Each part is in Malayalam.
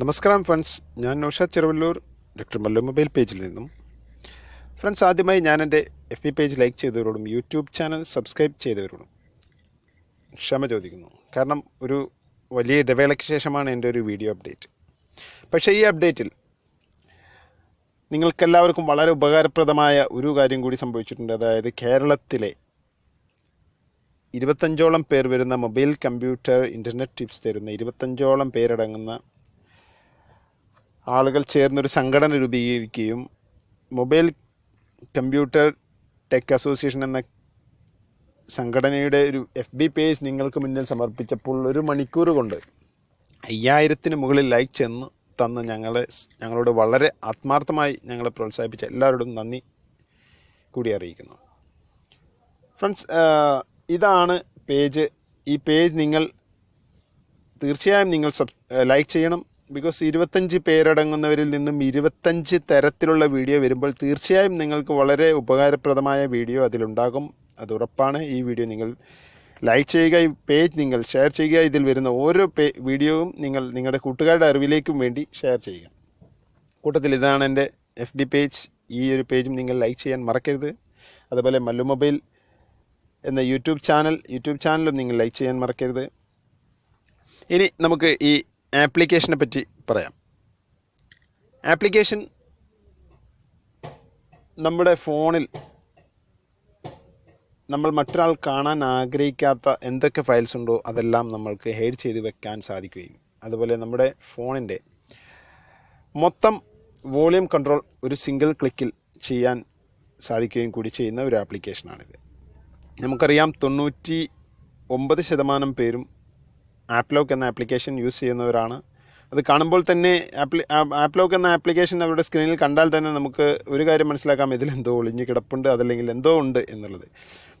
നമസ്കാരം ഫ്രണ്ട്സ്. ഞാൻ നൗഷാദ് ചെറുവല്ലൂർ ഡോക്ടർ മല്ലു മൊബൈൽ പേജിൽ നിന്നും. ഫ്രണ്ട്സ് ആദ്യമായി ഞാൻ എന്റെ എഫ് ബി പേജ് ലൈക്ക് ചെയ്തവരോടും യൂട്യൂബ് ചാനൽ സബ്സ്ക്രൈബ് ചെയ്തവരോടും ക്ഷമ ചോദിക്കുന്നു. കാരണം ഒരു വലിയ ഇടവേളയ്ക്ക് ശേഷമാണ് എന്റെ ഒരു വീഡിയോ അപ്ഡേറ്റ് പക്ഷേ ഈ അപ്ഡേറ്റിൽ നിങ്ങൾക്കെല്ലാവർക്കും വളരെ ഉപകാരപ്രദമായ ഒരു കാര്യം കൂടി സംഭവിച്ചിട്ടുണ്ട്. അതായത് കേരളത്തിലെ ഇരുപത്തഞ്ചോളം പേർ വരുന്ന മൊബൈൽ കമ്പ്യൂട്ടർ ഇന്റർനെറ്റ് ടിപ്സ് തരുന്ന ഇരുപത്തഞ്ചോളം പേരടങ്ങുന്ന ആളുകൾ ചേർന്നൊരു സംഘടന രൂപീകരിക്കുകയും മൊബൈൽ കമ്പ്യൂട്ടർ ടെക് അസോസിയേഷൻ എന്ന സംഘടനയുടെ ഒരു എഫ് ബി പേജ് നിങ്ങൾക്ക് മുന്നിൽ സമർപ്പിച്ചപ്പോൾ ഒരു മണിക്കൂർ കൊണ്ട് അയ്യായിരത്തിന് മുകളിൽ ലൈക്ക് ചെന്ന് തന്ന് ഞങ്ങളെ ഞങ്ങളോട് വളരെ ആത്മാർത്ഥമായി ഞങ്ങളെ പ്രോത്സാഹിപ്പിച്ച എല്ലാവരോടും നന്ദി കൂടി അറിയിക്കുന്നു. ഫ്രണ്ട്സ് ഇതാണ് പേജ്. ഈ പേജ് നിങ്ങൾ തീർച്ചയായും നിങ്ങൾ സബ് ലൈക്ക് ചെയ്യണം. ബിക്കോസ് ഇരുപത്തഞ്ച് പേരടങ്ങുന്നവരിൽ നിന്നും ഇരുപത്തഞ്ച് തരത്തിലുള്ള വീഡിയോ വരുമ്പോൾ തീർച്ചയായും നിങ്ങൾക്ക് വളരെ ഉപകാരപ്രദമായ വീഡിയോ അതിലുണ്ടാകും. അത് ഉറപ്പാണ്. ഈ വീഡിയോ നിങ്ങൾ ലൈക്ക് ചെയ്യുക ഈ പേജ് നിങ്ങൾ ഷെയർ ചെയ്യുക. ഇതിൽ വരുന്ന ഓരോ പേ വീഡിയോയും നിങ്ങൾ നിങ്ങളുടെ കൂട്ടുകാരുടെ അറിവിലേക്കും വേണ്ടി ഷെയർ ചെയ്യുക. കൂട്ടത്തിൽ ഇതാണ് എന്റെ എഫ് ബി പേജ് ഈ ഒരു പേജും നിങ്ങൾ ലൈക്ക് ചെയ്യാൻ മറക്കരുത്. അതുപോലെ മല്ലു മൊബൈൽ എന്ന യൂട്യൂബ് ചാനൽ യൂട്യൂബ് ചാനലും നിങ്ങൾ ലൈക്ക് ചെയ്യാൻ മറക്കരുത്. ഇനി നമുക്ക് ഈ ആപ്ലിക്കേഷനെ പറ്റി പറയാം. ആപ്ലിക്കേഷൻ നമ്മുടെ ഫോണിൽ നമ്മൾ മറ്റൊരാൾ കാണാൻ ആഗ്രഹിക്കാത്ത എന്തൊക്കെ ഫയൽസ് ഉണ്ടോ അതെല്ലാം നമ്മൾക്ക് ഹെയ്ഡ് ചെയ്ത് വെക്കാൻ സാധിക്കുകയും അതുപോലെ നമ്മുടെ ഫോണിന്റെ മൊത്തം വോളിയം കൺട്രോൾ ഒരു സിംഗിൾ ക്ലിക്കിൽ ചെയ്യാൻ സാധിക്കുകയും കൂടി ചെയ്യുന്ന ഒരു ആപ്ലിക്കേഷനാണിത്. നമുക്കറിയാം തൊണ്ണൂറ്റി ഒമ്പത് ശതമാനം പേരും ആപ്ലോക്ക് എന്ന ആപ്ലിക്കേഷൻ യൂസ് ചെയ്യുന്നവരാണ്. അത് കാണുമ്പോൾ തന്നെ ആപ്ലി ആപ്ലോക്ക് എന്ന ആപ്ലിക്കേഷൻ അവരുടെ സ്ക്രീനിൽ കണ്ടാൽ തന്നെ നമുക്ക് ഒരു കാര്യം മനസ്സിലാക്കാം. ഇതിലെന്തോ ഒളിഞ്ഞു കിടപ്പുണ്ട് അതല്ലെങ്കിൽ എന്തോ ഉണ്ട് എന്നുള്ളത്.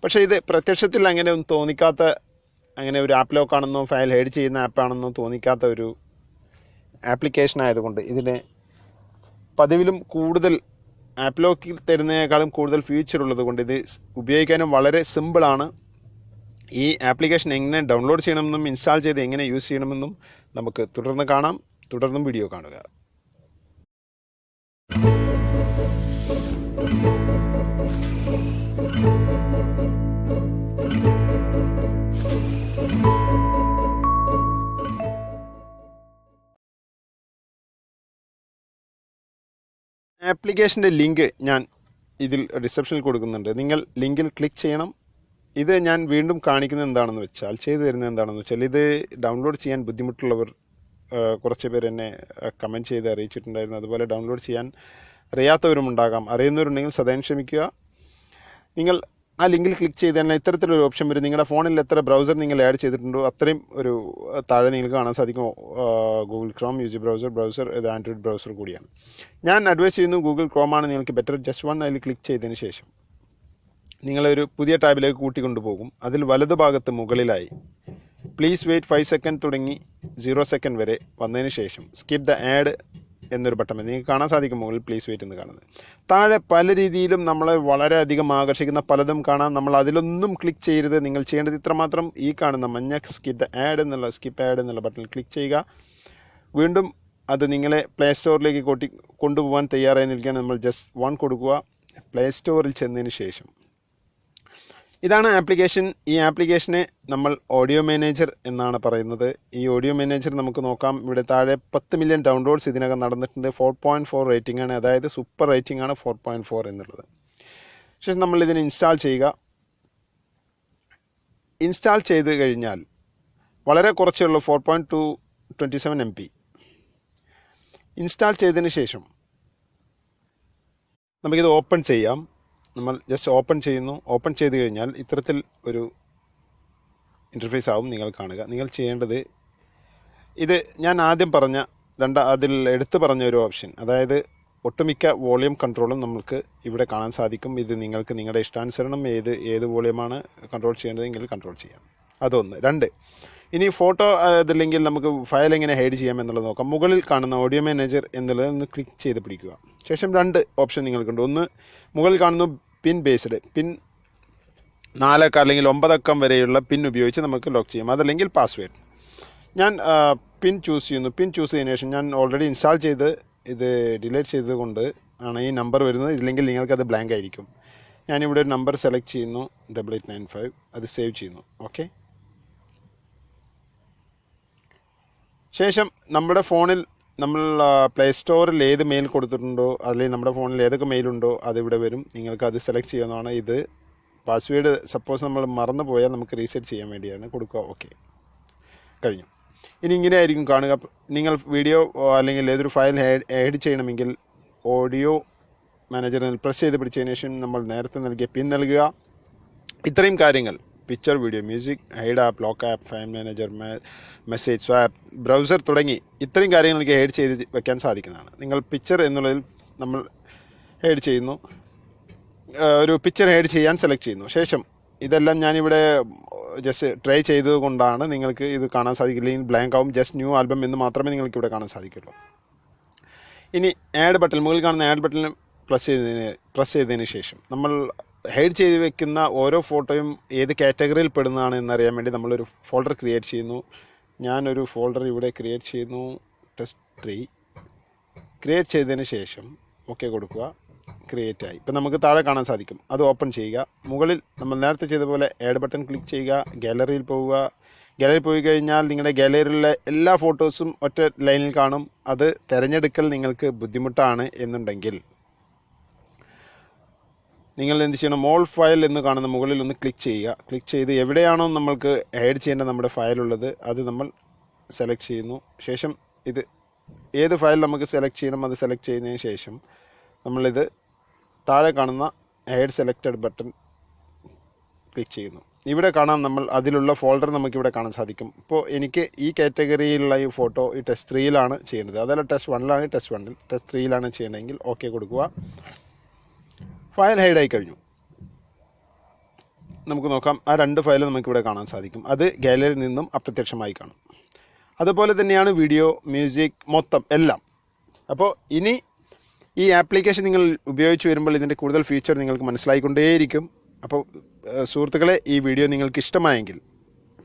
പക്ഷേ ഇത് പ്രത്യക്ഷത്തിൽ അങ്ങനെ ഒന്നും തോന്നിക്കാത്ത അങ്ങനെ ഒരു ആപ്ലോക്കാണെന്നോ ഫയൽ ഹൈഡ് ചെയ്യുന്ന ആപ്പാണെന്നോ തോന്നിക്കാത്ത ഒരു ആപ്ലിക്കേഷൻ ആയതുകൊണ്ട് ഇതിന് പതിവിലും കൂടുതൽ ആപ്ലോക്കിൽ തരുന്നതിനേക്കാളും കൂടുതൽ ഫീച്ചർ ഉള്ളത് കൊണ്ട് ഇത് ഉപയോഗിക്കാനും വളരെ സിമ്പിളാണ് ഈ ആപ്ലിക്കേഷൻ എങ്ങനെ ഡൗൺലോഡ് ചെയ്യണമെന്നും ഇൻസ്റ്റാൾ ചെയ്ത് എങ്ങനെ യൂസ് ചെയ്യണമെന്നും നമുക്ക് തുടർന്ന് കാണാം. തുടർന്നും വീഡിയോ കാണുക. ആപ്ലിക്കേഷന്റെ ലിങ്ക് ഞാൻ ഇതിൽ ഡിസ്ക്രിപ്ഷനിൽ കൊടുക്കുന്നുണ്ട്. നിങ്ങൾ ലിങ്കിൽ ക്ലിക്ക് ചെയ്യണം. ഇത് ഞാൻ വീണ്ടും കാണിക്കുന്നത് എന്താണെന്ന് വെച്ചാൽ ചെയ്തു തരുന്നത് എന്താണെന്ന് വെച്ചാൽ ഇത് ഡൗൺലോഡ് ചെയ്യാൻ ബുദ്ധിമുട്ടുള്ളവർ കുറച്ച് പേര് എന്നെ കമന്റ് ചെയ്ത് അറിയിച്ചിട്ടുണ്ടായിരുന്നു. അതുപോലെ ഡൗൺലോഡ് ചെയ്യാൻ അറിയാത്തവരും ഉണ്ടാകാം. അറിയുന്നവരുണ്ടെങ്കിൽ സദയം ക്ഷമിക്കുക. നിങ്ങൾ ആ ലിങ്കിൽ ക്ലിക്ക് ചെയ്ത് തന്നെ ഇത്തരത്തിലൊരു ഓപ്ഷൻ വരും. നിങ്ങളുടെ ഫോണിൽ എത്ര ബ്രൗസർ നിങ്ങൾ ആഡ് ചെയ്തിട്ടുണ്ടോ അത്രയും ഒരു താഴെ നിങ്ങൾക്ക് കാണാൻ സാധിക്കും. Google Chrome U G browser browser ഇത് ആൻഡ്രോയിഡ് ബ്രൗസർ കൂടിയാണ്. ഞാൻ അഡ്വൈസ് ചെയ്യുന്നു ഗൂഗിൾ ക്രോമാണ് നിങ്ങൾക്ക് ബെറ്റർ ജസ്റ്റ് വൺ അതിൽ ക്ലിക്ക് ചെയ്തതിന് ശേഷം. നിങ്ങളൊരു പുതിയ ടാബിലേക്ക് കൂട്ടിക്കൊണ്ടുപോകും. അതിൽ വലതുഭാഗത്ത് മുകളിലായി പ്ലീസ് വെയിറ്റ് ഫൈവ് സെക്കൻഡ് തുടങ്ങി സീറോ സെക്കൻഡ് വരെ വന്നതിന് ശേഷം സ്കിപ്പ് ദ ആഡ് എന്നൊരു ബട്ടൺ. നിങ്ങൾക്ക് കാണാൻ സാധിക്കും മുകളിൽ പ്ലീസ് വെയിറ്റ് എന്ന് കാണുന്നത്. താഴെ പല രീതിയിലും നമ്മളെ വളരെയധികം ആകർഷിക്കുന്ന പലതും കാണാം. നമ്മൾ അതിലൊന്നും ക്ലിക്ക് ചെയ്യരുത്. നിങ്ങൾ ചെയ്യേണ്ടത് ഇത്രമാത്രം ഈ കാണുന്ന മഞ്ഞ സ്കിപ്പ് ദ ആഡ് എന്നുള്ള സ്കിപ്പ് ആഡ് എന്നുള്ള ബട്ടൺ ക്ലിക്ക് ചെയ്യുക. വീണ്ടും അത് നിങ്ങളെ പ്ലേ സ്റ്റോറിലേക്ക് കൊട്ടി കൊണ്ടുപോകാൻ തയ്യാറായി നിൽക്കുകയാണ്. നമ്മൾ ജസ്റ്റ് വൺ കൊടുക്കുക. പ്ലേ സ്റ്റോറിൽ ചെന്നതിന് ശേഷം ഇതാണ് ആപ്ലിക്കേഷൻ. ഈ ആപ്ലിക്കേഷനെ നമ്മൾ ഓഡിയോ മാനേജർ എന്നാണ് പറയുന്നത്. ഈ ഓഡിയോ മാനേജർ നമുക്ക് നോക്കാം. ഇവിടെ താഴെ പത്ത് മില്യൺ ഡൗൺലോഡ്സ് ഇതിനകം നടന്നിട്ടുണ്ട്. ഫോർ പോയിന്റ് ഫോർ റേറ്റിംഗ് ആണ്. അതായത് സൂപ്പർ റേറ്റിംഗ് ആണ് ഫോർ പോയിന്റ് ഫോർ എന്നുള്ളത്. ശേഷം നമ്മൾ ഇതിനെ ഇൻസ്റ്റാൾ ചെയ്യുക. ഇൻസ്റ്റാൾ ചെയ്ത് കഴിഞ്ഞാൽ വളരെ കുറച്ചേ ഉള്ളൂ four point two twenty seven M P. Install ചെയ്തതിന് ശേഷം നമുക്കിത് ഓപ്പൺ ചെയ്യാം. നമ്മൾ ജസ്റ്റ് ഓപ്പൺ ചെയ്യുന്നു. ഓപ്പൺ ചെയ്ത് കഴിഞ്ഞാൽ ഇത്തരത്തിൽ ഒരു ഇന്റർഫേസ് ആവും നിങ്ങൾ കാണുക. നിങ്ങൾ ചെയ്യേണ്ടത് ഇത് ഞാൻ ആദ്യം പറഞ്ഞ രണ്ട് അതിൽ എടുത്തു പറഞ്ഞ ഒരു ഓപ്ഷൻ അതായത് ഒട്ടുമിക്ക വോളിയം കൺട്രോളും നമുക്ക് ഇവിടെ കാണാൻ സാധിക്കും. ഇത് നിങ്ങൾക്ക് നിങ്ങളുടെ ഇഷ്ടാനുസരണം ഏത് ഏത് വോളിയമാണ് കൺട്രോൾ ചെയ്യേണ്ടതെങ്കിൽ കൺട്രോൾ ചെയ്യാം. അതൊന്ന്. രണ്ട് ഇനി ഫോട്ടോ അതില്ലെങ്കിൽ നമുക്ക് ഫയൽ എങ്ങനെ ഹൈഡ് ചെയ്യാം എന്നുള്ളത് നോക്കാം. മുകളിൽ കാണുന്ന ഓഡിയോ മാനേജർ എന്നുള്ളത് ഒന്ന് ക്ലിക്ക് ചെയ്ത് പിടിക്കുക. ശേഷം രണ്ട് ഓപ്ഷൻ നിങ്ങൾക്കുണ്ട്. ഒന്ന് മുകളിൽ കാണുന്നു പിൻ ബേസ്ഡ് പിൻ നാലക്ക അല്ലെങ്കിൽ ഒമ്പതക്കം വരെയുള്ള പിൻ ഉപയോഗിച്ച് നമുക്ക് ലോക്ക് ചെയ്യാം. അതല്ലെങ്കിൽ പാസ്വേഡ്. ഞാൻ പിൻ ചൂസ് ചെയ്യുന്നു. പിൻ ചൂസ് ചെയ്തതിനു ശേഷം ഞാൻ ഓൾറെഡി ഇൻസ്റ്റാൾ ചെയ്ത് ഇത് ഡിലീറ്റ് ചെയ്തുകൊണ്ട് ആണ് ഈ നമ്പർ വരുന്നത്. ഇല്ലെങ്കിൽ നിങ്ങൾക്കത് ബ്ലാങ്ക് ആയിരിക്കും. ഞാനിവിടെ ഒരു നമ്പർ സെലക്ട് ചെയ്യുന്നു. Double eight nine five. അത് സേവ് ചെയ്യുന്നു. ഓക്കെ? ശേഷം നമ്മുടെ ഫോണിൽ നമ്മൾ പ്ലേ സ്റ്റോറിൽ ഏത് മെയിൽ കൊടുത്തിട്ടുണ്ടോ അല്ലെങ്കിൽ നമ്മുടെ ഫോണിൽ ഏതൊക്കെ മെയിലുണ്ടോ അതിവിടെ വരും. നിങ്ങൾക്ക് അത് സെലക്ട് ചെയ്യാവുന്നതാണ് ഇത്. പാസ്വേഡ് സപ്പോസ് നമ്മൾ മറന്നു പോയാൽ നമുക്ക് റീസെറ്റ് ചെയ്യാൻ വേണ്ടിയാണ് കൊടുക്കുക. ഓക്കെ കഴിഞ്ഞു. ഇനി ഇങ്ങനെ ആയിരിക്കും കാണുക. നിങ്ങൾ വീഡിയോ അല്ലെങ്കിൽ ഏതൊരു ഫയൽ ആഡ് ചെയ്യണമെങ്കിൽ ഓഡിയോ മാനേജറിൽ പ്രസ് ചെയ്ത് പിടിച്ചതിന് ശേഷം നമ്മൾ നേരത്തെ നൽകിയ പിൻ നൽകുക. ഇത്രയും കാര്യങ്ങൾ. Picture video music hide app lock app file manager message swap browser തുടങ്ങി ഇത്രയും കാര്യങ്ങൾ എനിക്ക് ഹൈഡ് ചെയ്ത് വെക്കാൻ സാധിക്കുന്നതാണ്. നിങ്ങൾ പിക്ചർ എന്നുള്ളതിൽ നമ്മൾ ഹൈഡ് ചെയ്യുന്നു. ഒരു പിക്ചർ ഹൈഡ് ചെയ്യാൻ സെലക്ട് ചെയ്യുന്നു. ശേഷം ഇതെല്ലാം ഞാനിവിടെ ജസ്റ്റ് ട്രൈ ചെയ്തുകൊണ്ടാണ് നിങ്ങൾക്ക് ഇത് കാണാൻ സാധിക്കില്ല ഇനി ബ്ലാങ്ക് ആവും. ജസ്റ്റ് ന്യൂ ആൽബം എന്ന് മാത്രമേ നിങ്ങൾക്ക് ഇവിടെ കാണാൻ സാധിക്കുള്ളൂ. ഇനി ആഡ് ബട്ടൺ മുകളിൽ കാണുന്ന ആഡ് ബട്ടൺ പ്രസ് ചെയ്തതിന് പ്രസ് ചെയ്തതിന് ശേഷം നമ്മൾ ഹൈഡ് ചെയ്ത് വെക്കുന്ന ഓരോ ഫോട്ടോയും ഏത് കാറ്റഗറിയിൽ പെടുന്നതാണ് എന്നറിയാൻ വേണ്ടി നമ്മളൊരു ഫോൾഡർ ക്രിയേറ്റ് ചെയ്യുന്നു. ഞാനൊരു ഫോൾഡർ ഇവിടെ ക്രിയേറ്റ് ചെയ്യുന്നു. ടെസ്റ്റ് ത്രീ ക്രിയേറ്റ് ചെയ്തതിന് ശേഷം ഓക്കെ കൊടുക്കുക. ക്രിയേറ്റ് ആയി. ഇപ്പം നമുക്ക് താഴെ കാണാൻ സാധിക്കും. അത് ഓപ്പൺ ചെയ്യുക. മുകളിൽ നമ്മൾ നേരത്തെ ചെയ്ത പോലെ ആഡ് ബട്ടൺ ക്ലിക്ക് ചെയ്യുക. ഗാലറിയിൽ പോവുക. ഗാലറി പോയി കഴിഞ്ഞാൽ നിങ്ങളുടെ ഗാലറിയിലെ എല്ലാ ഫോട്ടോസും ഒറ്റ ലൈനിൽ കാണും. അത് തിരഞ്ഞെടുക്കൽ നിങ്ങൾക്ക് ബുദ്ധിമുട്ടാണ് എന്നുണ്ടെങ്കിൽ. നിങ്ങൾ എന്ത് ചെയ്യണം ഓൾ ഫയൽ എന്ന് കാണുന്ന മുകളിൽ ഒന്ന് ക്ലിക്ക് ചെയ്യുക. ക്ലിക്ക് ചെയ്ത് എവിടെയാണോ നമ്മൾക്ക് ആഡ് ചെയ്യേണ്ട നമ്മുടെ ഫയൽ ഉള്ളത് അത് നമ്മൾ സെലക്ട് ചെയ്യുന്നു. ശേഷം ഇത് ഏത് ഫയൽ നമുക്ക് സെലക്ട് ചെയ്യണം അത് സെലക്ട് ചെയ്യുന്നതിന് ശേഷം നമ്മളിത് താഴെ കാണുന്ന ആഡ് സെലക്റ്റഡ് ബട്ടൺ ക്ലിക്ക് ചെയ്യുന്നു. ഇവിടെ കാണാം നമ്മൾ അതിലുള്ള ഫോൾഡർ നമുക്കിവിടെ കാണാൻ സാധിക്കും. ഇപ്പോൾ എനിക്ക് ഈ കാറ്റഗറിയിലുള്ള ഈ ഫോട്ടോ ഈ ടെസ്റ്റ് ത്രീയിലാണ് ചെയ്യുന്നത്. അതല്ല ടെസ്റ്റ് വണ്ണിലാണ് ടെസ്റ്റ് വണ്ണിൽ ടെസ്റ്റ് ത്രീയിലാണ് ചെയ്യണമെങ്കിൽ ഓക്കെ കൊടുക്കുക. ഫയൽ ഹൈഡ് ആയി കഴിഞ്ഞു. നമുക്ക് നോക്കാം. ആ രണ്ട് ഫയൽ നമുക്കിവിടെ കാണാൻ സാധിക്കും. അത് ഗാലറിയിൽ നിന്നും അപ്രത്യക്ഷമായി കാണും. അതുപോലെ തന്നെയാണ് വീഡിയോ മ്യൂസിക് മൊത്തം എല്ലാം. അപ്പോൾ ഇനി ഈ ആപ്ലിക്കേഷൻ നിങ്ങൾ ഉപയോഗിച്ച് വരുമ്പോൾ ഇതിന്റെ കൂടുതൽ ഫീച്ചർ നിങ്ങൾക്ക് മനസ്സിലായിക്കൊണ്ടേയിരിക്കും. അപ്പോൾ സുഹൃത്തുക്കളെ ഈ വീഡിയോ നിങ്ങൾക്ക് ഇഷ്ടമായെങ്കിൽ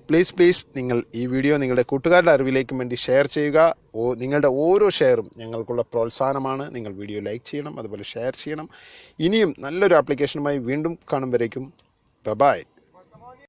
പ്ലീസ് പ്ലീസ് നിങ്ങൾ ഈ വീഡിയോ നിങ്ങളുടെ കൂട്ടുകാരുടെ അറിവിലേക്കും വേണ്ടി ഷെയർ ചെയ്യുക. ഓ നിങ്ങളുടെ ഓരോ ഷെയറും ഞങ്ങൾക്കുള്ള പ്രോത്സാഹനമാണ്. നിങ്ങൾ വീഡിയോ ലൈക്ക് ചെയ്യണം അതുപോലെ ഷെയർ ചെയ്യണം. ഇനിയും നല്ലൊരു ആപ്ലിക്കേഷനുമായി വീണ്ടും കാണും കാണുമ്പോഴേക്കും ബബായ്